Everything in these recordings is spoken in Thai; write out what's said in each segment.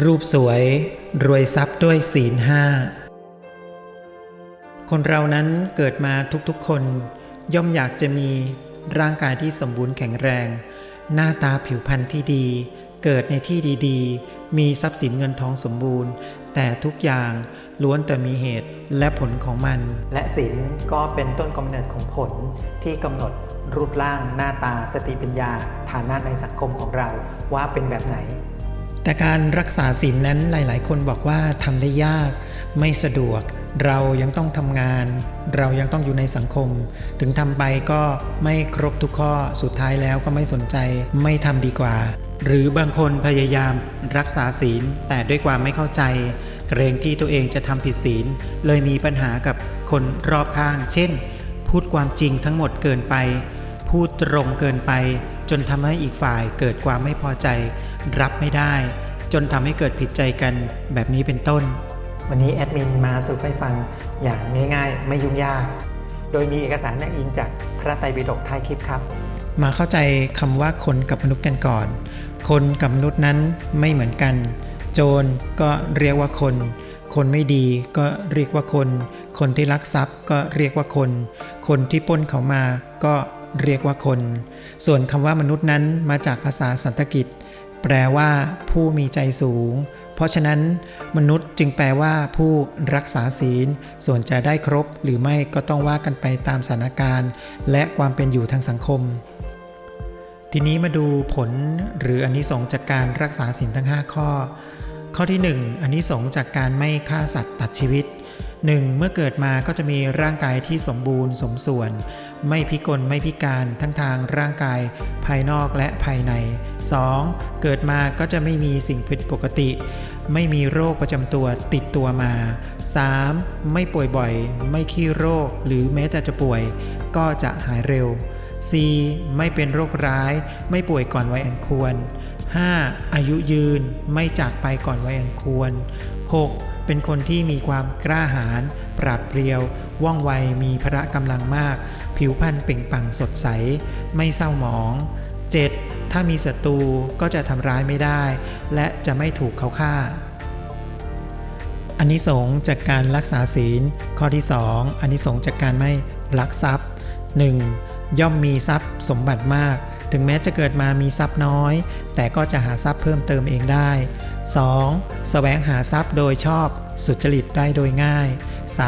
รูปสวยรวยทรัพย์ด้วยศีลห้า คนเรานั้นเกิดมาทุกๆคน ย่อมอยากจะมีร่างกายที่สมบูรณ์แข็งแรง หน้าตาผิวพรรณที่ดี เกิดในที่ดีๆ มีทรัพย์สินเงินทองสมบูรณ์ แต่ทุกอย่างล้วนแต่มีเหตุและผลของมัน และศีลก็เป็นต้นกำเนิดของผลที่กำหนดรูปร่างหน้าตาสติปัญญา ฐานะในสังคมของเราว่าเป็นแบบไหน แต่การรักษาศีลนั้นหลาย ๆ คนบอกว่าทำได้ยาก ไม่สะดวก เรายังต้องทำงาน เรายังต้องอยู่ในสังคม ถึงทำไปก็ไม่ครบทุกข้อสุดท้ายแล้วก็ไม่สนใจ ไม่ทำดีกว่า หรือบางคนพยายามรักษาศีลแต่ด้วยความไม่เข้าใจ เกรงที่ตัวเองจะทำผิดศีล เลยมีปัญหากับคนรอบข้าง เช่น พูดความจริงทั้งหมดเกินไป พูดตรงเกินไป จนทำให้อีกฝ่ายเกิดความไม่พอใจ รับไม่ได้ จนทำให้เกิดผิดใจกันแบบนี้เป็นต้น วันนี้แอดมินมาสรุปให้ฟังอย่างง่าย ๆ ไม่ยุ่งยาก โดยมีเอกสารอ้างอิงจากพระไตรปิฎกท้ายคลิปครับ มาเข้าใจคำว่าคนกับมนุษย์กันก่อน คนกับมนุษย์นั้นไม่เหมือนกัน โจรก็เรียกว่าคน คนไม่ดีก็เรียกว่าคน คนที่ลักทรัพย์ก็เรียกว่าคน คนที่ปล้นเขามาก็เรียกว่าคน ส่วนคำว่ามนุษย์นั้นมาจากภาษาสันสกฤต แปลว่า ผู้มีใจสูง เพราะฉะนั้น มนุษย์จึงแปลว่า ผู้รักษาศีล ส่วนจะได้ครบหรือไม่ก็ต้องว่ากันไปตามสถานการณ์ และความเป็นอยู่ทางสังคม ทีนี้มาดูผลหรืออันนี้สงจากการรักษาศีลทั้ง 5 ข้อ ข้อที่ 1 อันนี้สงจากการไม่ฆ่าสัตว์ตัดชีวิต 1. เมื่อเกิดมาก็จะมีร่างกายที่สมบูรณ์สมส่วน ไม่พิกลไม่พิการทั้งทางร่างกายภายนอกและภายใน 2. เกิดมาก็จะไม่มีสิ่งผิดปกติ ไม่มีโรคประจำตัวติดตัวมา 3. ไม่ป่วยบ่อย ไม่ขี้โรคหรือแม้แต่จะป่วย ก็จะหายเร็ว 4. ไม่เป็นโรคร้าย ไม่ป่วยก่อนวัยอันควร 5. อายุยืนไม่จากไปก่อนวัยอันควร 6. เป็นคนที่มีความกล้าหาญปราดเปรียว ว่องไวมีพละกำลังมาก ผิวพรรณเปล่งปลั่งสดใส ไม่เศร้าหมอง 7. ถ้ามีศัตรูก็จะทำร้ายไม่ได้ และจะไม่ถูกเขาฆ่าอันนี้สงส์จากการรักษาศีล ข้อที่ 2อันนี้สงส์จากการไม่ลักทรัพย์ 1. ย่อมมีทรัพย์สมบัติมาก ถึงแม้จะเกิดมามีทรัพย์น้อย แต่ก็จะหาทรัพย์เพิ่มเติมเองได้ 2. แสวงหาทรัพย์โดยชอบสุจริตได้โดยง่าย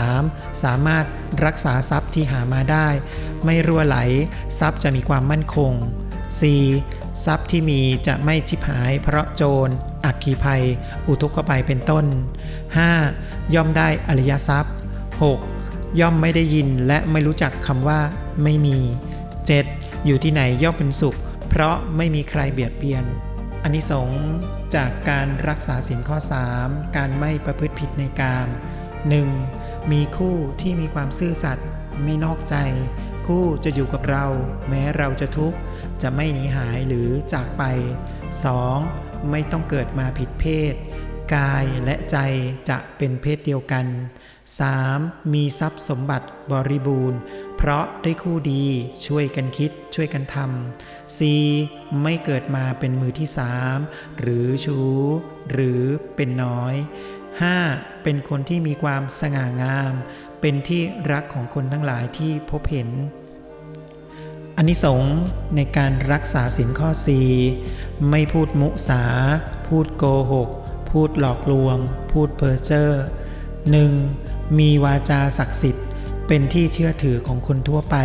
3. สามารถรักษาทรัพย์ที่หามาได้ ไม่รั่วไหล ทรัพย์จะมีความมั่นคง 4. ทรัพย์ที่มีจะไม่ชิบหายเพราะโจร อักขีภัย อุทุกภัยเป็นต้น 5. ย่อมได้อริยทรัพย์ 6. ย่อมไม่ได้ยินและไม่รู้จักคำว่าไม่มี 7. อยู่ที่ไหนย่อมเป็นสุข เพราะไม่มีใครเบียดเบียนอันนี้สงส์จากการรักษาสินข้อ 3 การไม่ประพฤติผิดในกาม 1. มีคู่ที่มีความซื่อสัตย์ไม่นอกใจ คู่จะอยู่กับเรา แม้เราจะทุกข์ จะไม่หนีหายหรือจากไป 2. ไม่ต้องเกิดมาผิดเพศ กายและใจจะเป็นเพศเดียวกัน 3. มีทรัพย์สมบัติบริบูรณ์ เพราะได้คู่ดีช่วยกันคิดช่วยกันทำ 4. ไม่เกิดมาเป็นมือที่สามหรือชู้ หรือเป็นน้อย 5. เป็นคนที่มีความสง่างาม เป็นที่รักของคนทั้งหลายที่พบเห็นอันนี้สงในการรักษาสินข้อ4ไม่พูดมุสา พูดโกหก พูดหลอกลวง พูดเพ้อเจ้อ 1. มีวาจาศักดิ์สิทธิ์ เป็นที่เชื่อถือของคนทั่วไป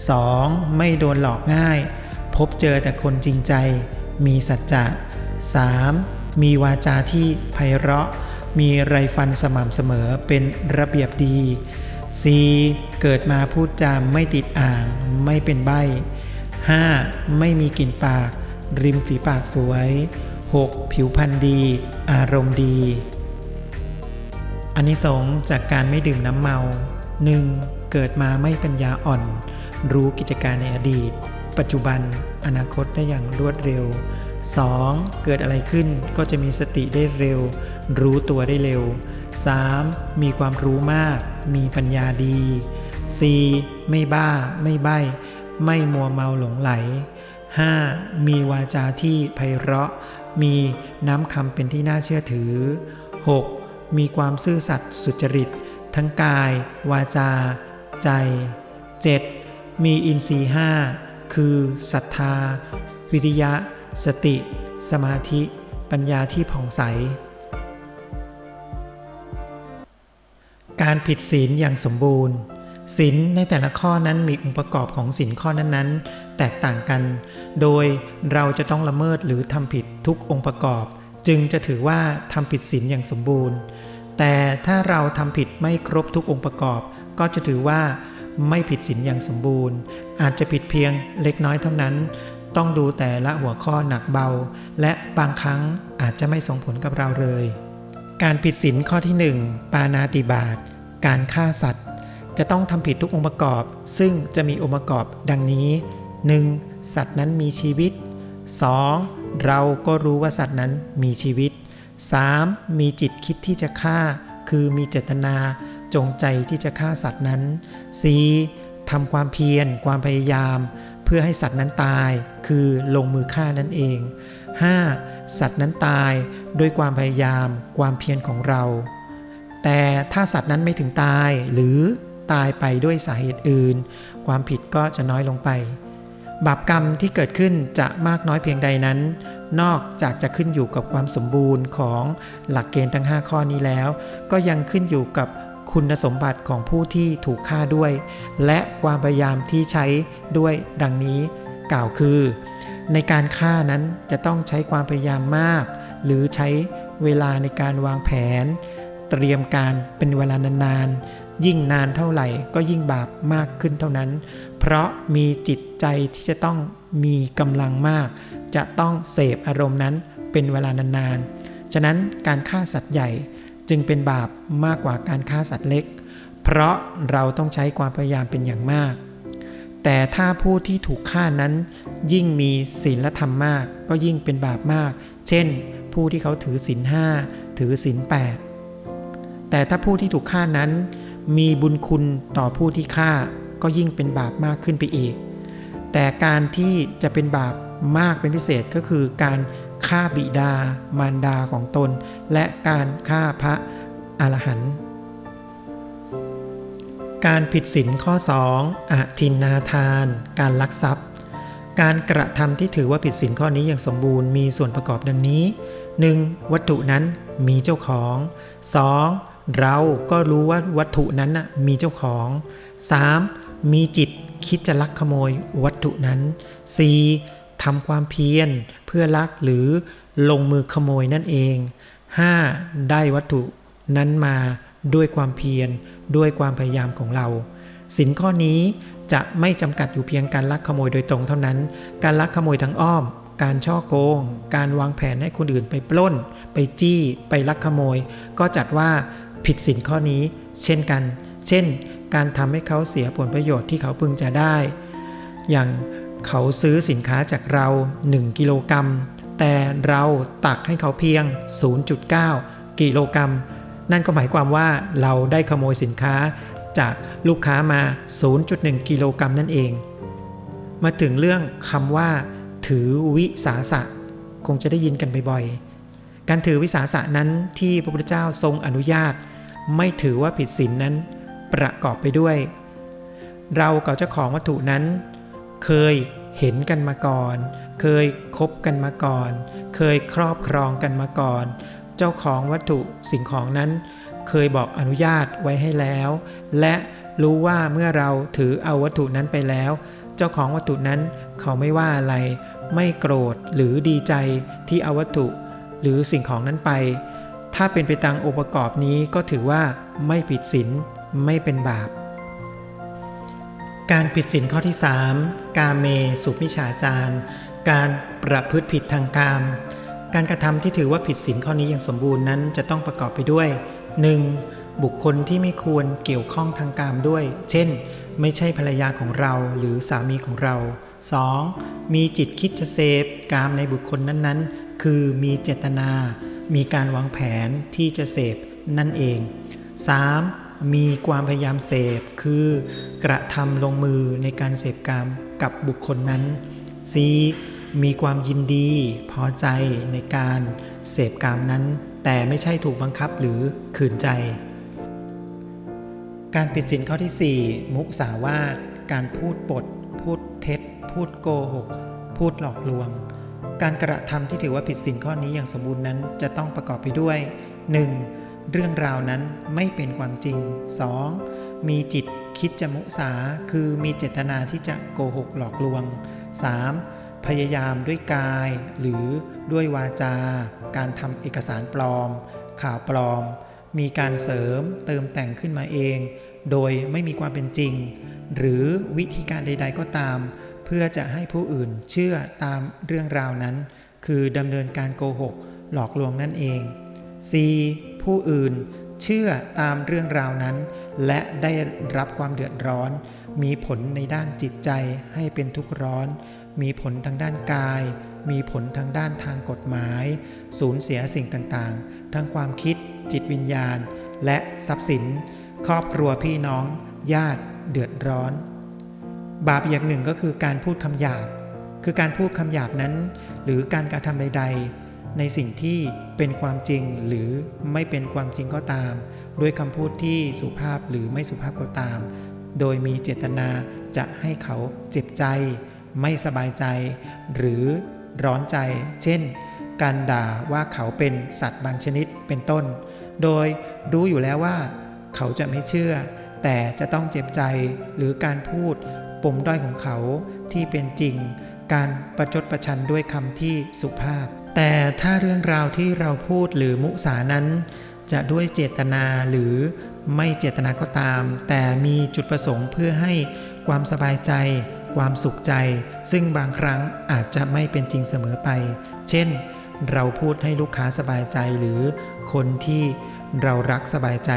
2. ไม่โดนหลอกง่าย พบเจอแต่คนจริงใจ มีสัจจะ 3. มีวาจาที่ไพเราะ มีไรฟันสม่ำเสมอเป็นระเบียบดี 4. เกิดมาพูดจามไม่ติดอ่าง ไม่เป็นใบ้ 5. ไม่มีกลิ่นปาก ริมฝีปากสวย 6. ผิวพรรณดี อารมณ์ดีอันนี้สงจากการไม่ดื่มน้ำเมา 1. เกิดมาไม่ปัญญาอ่อน รู้กิจการในอดีต ปัจจุบัน อนาคตได้อย่างรวดเร็ว 2. เกิดอะไรขึ้นก็จะมีสติได้เร็ว รู้ตัวได้เร็ว 3. มีความรู้มาก มีปัญญาดี 4. ไม่บ้า ไม่ใบ้ ไม่มัวเมาหลงไหล 5. มีวาจาที่ไพเราะ มีน้ำคำเป็นที่น่าเชื่อถือ 6. มีความซื่อสัตย์สุจริต ทั้งกาย วาจา ใจ 7. มีอินทรีย์ห้าคือศรัทธา วิริยะ สติ สมาธิ ปัญญาที่ผ่องใส การผิดศีลอย่างสมบูรณ์ศีลในแต่ละข้อนั้นมีองค์ประกอบของศีลข้อนั้นๆ แตกต่างกัน โดยเราจะต้องละเมิดหรือทำผิดทุกองค์ประกอบ จึงจะถือว่าทำผิดศีลอย่างสมบูรณ์ แต่ถ้าเราทำผิดไม่ครบทุกองค์ประกอบ ก็จะถือว่าไม่ผิดศีลอย่างสมบูรณ์ อาจจะผิดเพียงเล็กน้อยเท่านั้น ต้องดูแต่ละหัวข้อหนักเบา และบางครั้งอาจจะไม่ส่งผลกับเราเลย การผิดศีลข้อที่ 1 ปานาติบาตการฆ่าสัตว์ จะต้องทำผิดทุกองค์ประกอบ ซึ่งจะมีองค์ประกอบดังนี้ 1. สัตว์นั้นมีชีวิต 2. เราก็รู้ว่าสัตว์นั้นมีชีวิต 3. มีจิตคิดที่จะฆ่า คือมีเจตนาจงใจที่จะฆ่าสัตว์นั้น 4. ทำความเพียรความพยายาม เพื่อให้สัตว์นั้นตาย คือลงมือฆ่านั่นเอง 5. สัตว์นั้นตายด้วยความพยายาม ความเพียรของเรา แต่ถ้าสัตว์นั้นไม่ถึงตายหรือตายไปด้วยสาเหตุอื่น ความผิดก็จะน้อยลงไป บาปกรรมที่เกิดขึ้นจะมากน้อยเพียงใดนั้น นอกจากจะขึ้นอยู่กับความสมบูรณ์ของหลักเกณฑ์ทั้ง 5 ข้อนี้แล้ว ก็ยังขึ้นอยู่กับคุณสมบัติของผู้ที่ถูกฆ่าด้วย และความพยายามที่ใช้ด้วยดังนี้ กล่าวคือ ในการฆ่านั้นจะต้องใช้ความพยายามมาก หรือใช้เวลาในการวางแผน เตรียมการเป็นเวลานานๆยิ่งนานเท่าไหร่ก็ยิ่งบาปมากขึ้นเท่านั้น เพราะมีจิตใจที่จะต้องมีกำลังมาก จะต้องเสพอารมณ์นั้นเป็นเวลานานๆ ฉะนั้นการฆ่าสัตว์ใหญ่จึงเป็นบาปมากกว่าการฆ่าสัตว์เล็ก เพราะเราต้องใช้ความพยายามเป็นอย่างมาก แต่ถ้าผู้ที่ถูกฆ่านั้น ยิ่งมีศีลธรรมมาก ก็ยิ่งเป็นบาปมาก เช่น ผู้ที่เขาถือศีลห้าถือศีลแปดแต่ถ้าผู้ที่ถูกฆ่านั้น มีบุญคุณต่อผู้ที่ฆ่า ก็ยิ่งเป็นบาปมากขึ้นไปอีก แต่การที่จะเป็นบาป มากเป็นพิเศษก็คือการฆ่าบิดามารดาของตน และการฆ่าพระอรหันต์การผิดศีลข้อ 2อทินนาทาน การลักทรัพย์ การกระทำที่ถือว่าผิดศีลข้อนี้อย่างสมบูรณ์มีส่วนประกอบดังนี้ 1. วัตถุนั้นมีเจ้าของ 2. เราก็รู้ว่าวัตถุนั้นมีเจ้าของ 3. มีจิตคิดจะลักขโมยวัตถุนั้น 4. ทำความเพียรเพื่อลักหรือลงมือขโมยนั่นเอง 5. ได้วัตถุนั้นมาด้วยความเพียรด้วยความพยายามของเราสินข้อนี้จะไม่จำกัดอยู่เพียงการลักขโมยโดยตรงเท่านั้น การลักขโมยทั้งอ้อม การช่อโกง การวางแผนให้คนอื่นไปปล้น ไปจี้ ไปลักขโมย ก็จัดว่าผิดสินข้อนี้ เช่นกัน เช่น การทำให้เขาเสียผลประโยชน์ที่เขาพึงจะได้ อย่าง เขาซื้อสินค้าจากเรา 1 กิโลกรัม แต่เราตักให้เขาเพียง 0.9 กิโลกรัม นั่นก็หมายความว่าเราได้ขโมยสินค้าจากลูกค้ามา 0.1 กิโลกรัมนั่นเอง มาถึงเรื่องคำว่า ถือวิสาสะ คงจะได้ยินกันบ่อยๆ การถือวิสาสะนั้นที่พระพุทธเจ้าทรงอนุญาต ไม่ถือว่าผิดศีลนนั้นประกอบไปด้วย เรากับเจ้าของวัตถุนั้น เคยเห็นกันมาก่อน เคยคบกันมาก่อน เคยครอบครองกันมาก่อน เจ้าของวัตถุสิ่งของนั้น เคยบอกอนุญาตไว้ให้แล้ว และรู้ว่าเมื่อเราถือเอาวัตถุนั้นไปแล้ว เจ้าของวัตถุนั้นเขาไม่ว่าอะไร ไม่โกรธหรือดีใจที่เอาวัตถุ หรือสิ่งของนั้นไป ถ้าเป็นไปตามองค์ประกอบนี้ก็ถือว่าไม่ผิดศีลไม่เป็นบาป การผิดศีลข้อที่ 3 กาเมสุมิชาจารการประพฤติผิดทางกาม การกระทำที่ถือว่าผิดศีลข้อนี้อย่างสมบูรณ์นั้นจะต้องประกอบไปด้วย 1. บุคคลที่ไม่ควรเกี่ยวข้องทางกามด้วย เช่น ไม่ใช่ภรรยาของเราหรือสามีของเรา 2. มีจิตคิดจะเสพกามในบุคคลนั้นๆ คือมีเจตนา มีการวางแผนที่จะเสพนั่นเอง 3. มีความพยายามเสพ คือกระทำลงมือในการเสพกามกับบุคคลนั้น 4. มีความยินดี พอใจในการเสพกามนั้น แต่ไม่ใช่ถูกบังคับหรือขืนใจ การผิดศีลข้อที่ 4 มุสาวาทการพูดปด พูดเท็จ พูดโกหก พูดหลอกลวง การกระทำที่ถือว่าผิดศีลข้อนี้อย่างสมบูรณ์นั้นจะต้องประกอบไปด้วย 1. เรื่องราวนั้นไม่เป็นความจริง 2. มีจิตคิดจะมุสา คือมีเจตนาที่จะโกหกหลอกลวง 3. พยายามด้วยกาย หรือด้วยวาจา การทำเอกสารปลอม ข่าวปลอม มีการเสริมเติมแต่งขึ้นมาเอง โดยไม่มีความเป็นจริง หรือวิธีการใด ๆ ก็ตาม เพื่อจะให้ผู้อื่นเชื่อตามเรื่องราวนั้น คือดำเนินการโกหก หลอกลวงนั่นเอง C ผู้อื่น เชื่อตามเรื่องราวนั้น และได้รับความเดือดร้อน มีผลในด้านจิตใจให้เป็นทุกข์ร้อน มีผลทางด้านกาย มีผลทางด้านทางกฎหมาย สูญเสียสิ่งต่างๆ ทั้งความคิด จิตวิญญาณ และทรัพย์สิน ครอบครัวพี่น้อง ญาติเดือดร้อน บาปอย่างหนึ่งก็คือการพูดคำหยาบ คือการพูดคำหยาบนั้น หรือการกระทำใด ๆ ในสิ่งที่เป็นความจริงหรือไม่เป็นความจริงก็ตาม ด้วยคำพูดที่สุภาพหรือไม่สุภาพก็ตาม โดยมีเจตนาจะให้เขาเจ็บใจ ไม่สบายใจ หรือร้อนใจ เช่น การด่าว่าเขาเป็นสัตว์บางชนิดเป็นต้น โดยรู้อยู่แล้วว่า เขาจะไม่เชื่อ แต่จะต้องเจ็บใจหรือการพูดปมด้อยของเขาที่เป็นจริง การประชดประชันด้วยคำที่สุภาพ แต่ถ้าเรื่องราวที่เราพูดหรือมุสานั้น จะด้วยเจตนาหรือไม่เจตนาก็ตาม แต่มีจุดประสงค์เพื่อให้ความสบายใจ ความสุขใจ ซึ่งบางครั้งอาจจะไม่เป็นจริงเสมอไป เช่น เราพูดให้ลูกค้าสบายใจหรือคนที่เรารักสบายใจ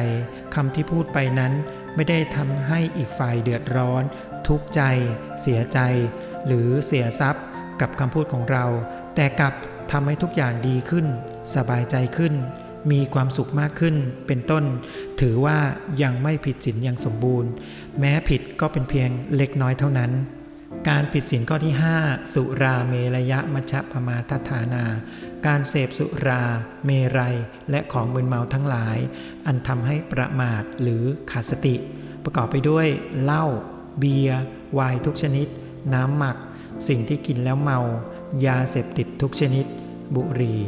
คำที่พูดไปนั้นไม่ได้ทำให้อีกฝ่ายเดือดร้อน ทุกข์ใจ เสียใจ หรือเสียทรัพย์ กับคำพูดของเรา แต่กลับ ทำให้ทุกอย่างดีขึ้น สบายใจขึ้น มีความสุขมากขึ้น เป็นต้น ถือว่ายังไม่ผิดศีลอย่างสมบูรณ์ แม้ผิดก็เป็นเพียงเล็กน้อยเท่านั้น การผิดศีลข้อที่ 5 สุราเมรยะมัชฌปมาทฐานา การเสพสุรา เมรัย และของมึนเมาทั้งหลาย อันทำให้ประมาทหรือขาดสติ ประกอบไปด้วยเหล้าเบียร์ไวน์ทุกชนิด น้ำหมัก สิ่งที่กินแล้วเมา ยาเสพติดทุกชนิด บุหรี่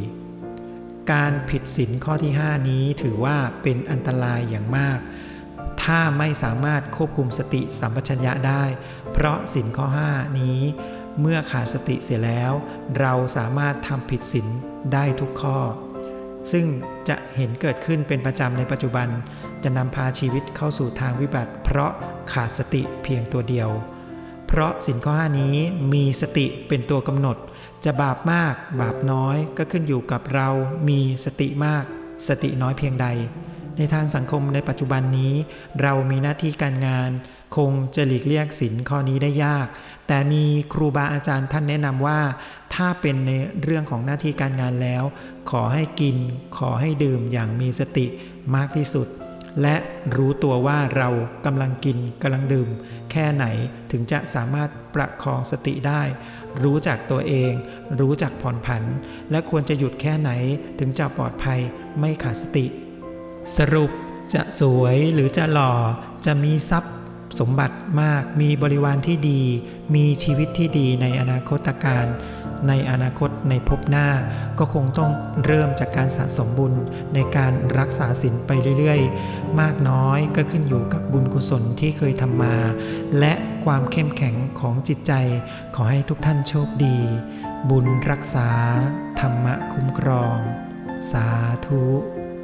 การผิดศีลข้อที่ 5 นี้ถือว่าเป็นอันตรายอย่างมาก ถ้าไม่สามารถควบคุมสติสัมปชัญญะได้ เพราะศีลข้อ 5 นี้ เมื่อขาดสติเสียแล้ว เราสามารถทำผิดศีลได้ทุกข้อ ซึ่งจะเห็นเกิดขึ้นเป็นประจำในปัจจุบัน จะนำพาชีวิตเข้าสู่ทางวิบัติ เพราะขาดสติเพียงตัวเดียว เพราะสินข้อห้านี้มีสติเป็นตัวกำหนด จะบาปมาก บาปน้อยก็ขึ้นอยู่กับเรามีสติมาก สติน้อยเพียงใด ในทางสังคมในปัจจุบันนี้ เรามีหน้าที่การงาน คงจะหลีกเลี่ยงสินข้อนี้ได้ยาก แต่มีครูบาอาจารย์ท่านแนะนำว่า ถ้าเป็นในเรื่องของหน้าที่การงานแล้ว ขอให้กิน ขอให้ดื่มอย่างมีสติมากที่สุด และรู้ตัวว่าเรากำลังกินกำลังดื่ม แค่ไหนถึงจะสามารถประคองสติได้ รู้จักตัวเอง รู้จักผ่อนผัน และควรจะหยุดแค่ไหนถึงจะปลอดภัยไม่ขาดสติ สรุปจะสวยหรือจะหล่อ จะมีทรัพย์ สมบัติมาก มีบริวารที่ดี มีชีวิตที่ดีในอนาคตการ ในอนาคตในภพหน้า ก็คงต้องเริ่มจากการสะสมบุญในการรักษาศีลไปเรื่อยๆ มากน้อยก็ขึ้นอยู่กับบุญกุศลที่เคยทำมา และความเข้มแข็งของจิตใจ ขอให้ทุกท่านโชคดี บุญรักษา ธรรมะคุ้มครอง สาธุ